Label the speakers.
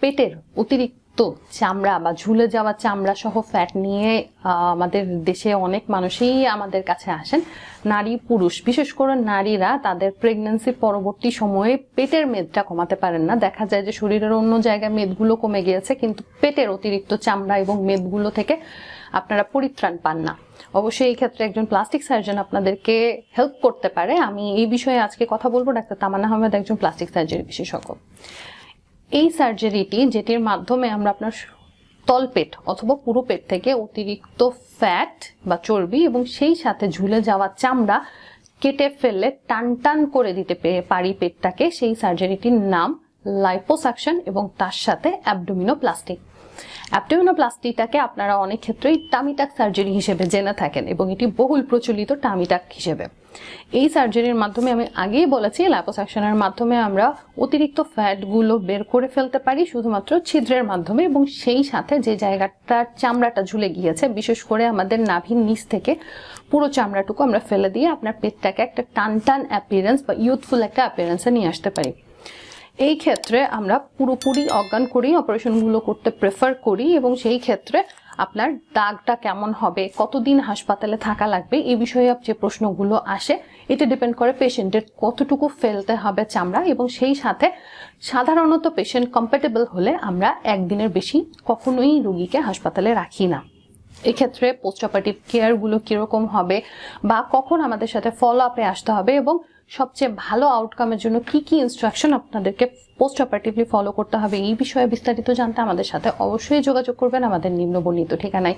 Speaker 1: পেটের অতিরিক্ত চামড়া বা ঝুলে যাওয়া চামড়া সহ ফ্যাট নিয়ে আমাদের দেশে অনেক মানুষই আমাদের কাছে আসেন। নারী, পুরুষ, বিশেষ করে নারীরা তাদের প্রেগন্যান্সি পরবর্তী সময়ে পেটের মেদটা কমাতে পারেন না। দেখা যায় যে শরীরের অন্য জায়গায় মেদগুলো কমে গিয়েছে, কিন্তু পেটের অতিরিক্ত চামড়া এবং মেদগুলো থেকে আপনারা পরিত্রাণ পান না। অবশ্যই এই ক্ষেত্রে একজন প্লাস্টিক সার্জন আপনাদেরকে হেল্প করতে পারে। আমি এই বিষয়ে আজকে কথা বলব, ডাক্তার তামান্না আহমেদ একজন প্লাস্টিক সার্জারি বিশেষজ্ঞ। এই সার্জারিটি যেটির মাধ্যমে আমরা আপনার তলপেট অথবা পুরো পেট থেকে অতিরিক্ত ফ্যাট বা চর্বি এবং সেই সাথে ঝুলে যাওয়া চামড়া কেটে ফেললে টান টান করে দিতে পারি পেটটাকে, সেই সার্জারিটির নাম লাইপোসাকশন এবং তার সাথে অ্যাবডোমিনোপ্লাস্টি অ্যাবডোমিনোপ্লাস্টিটাকে আপনারা অনেক ক্ষেত্রেই টামিটাক সার্জারি হিসেবে জেনে থাকেন এবং এটি বহুল প্রচলিত টামিটাক হিসেবে। এই সার্জারির মাধ্যমে আমি আগেই বলেছি ল্যাপোসাকশনের মাধ্যমে আমরা অতিরিক্ত ফ্যাটগুলো বের করে ফেলতে পারি, শুধুমাত্র ছিদ্রের মাধ্যমে এবং সেই সাথে যে জায়গাটার চামড়াটা ঝুলে গিয়েছে, বিশেষ করে আমাদের নাভির নিচ থেকে, পুরো চামড়াটুকু আমরা ফেলে দিয়ে আপনার পেটটাকে একটা টান টান অ্যাপিয়ারেন্স বা ইউথফুল একটা অ্যাপিয়ারেন্সে নিয়ে আসতে পারি। এই ক্ষেত্রে আমরা পুরোপুরি অজ্ঞান করেই অপারেশনগুলো করতে প্রেফার করি এবং সেই ক্ষেত্রে আপনার দাগটা কেমন হবে, কতদিন হাসপাতালে থাকা লাগবে, এই বিষয়ে যে প্রশ্নগুলো আসে এটা ডিপেন্ড করে পেশেন্টের কতটুকু ফেলতে হবে চামড়া এবং সেই সাথে সাধারণত পেশেন্ট কম্পেটেবল হলে আমরা একদিনের বেশি কখনোই রুগীকে হাসপাতালে রাখি না। এক্ষেত্রে পোস্ট অপারেটিভ কেয়ারগুলো কীরকম হবে বা কখন আমাদের সাথে ফলো আপে আসতে হবে এবং সবচেয়ে ভালো আউটকামের জন্য কি কি ইনস্ট্রাকশন আপনাদেরকে পোস্ট অপারেটিভলি ফলো করতে হবে, এই বিষয়ে বিস্তারিত জানতে আমাদের সাথে অবশ্যই যোগাযোগ করবেন আমাদের নিম্নবর্ণিত ঠিকানায়।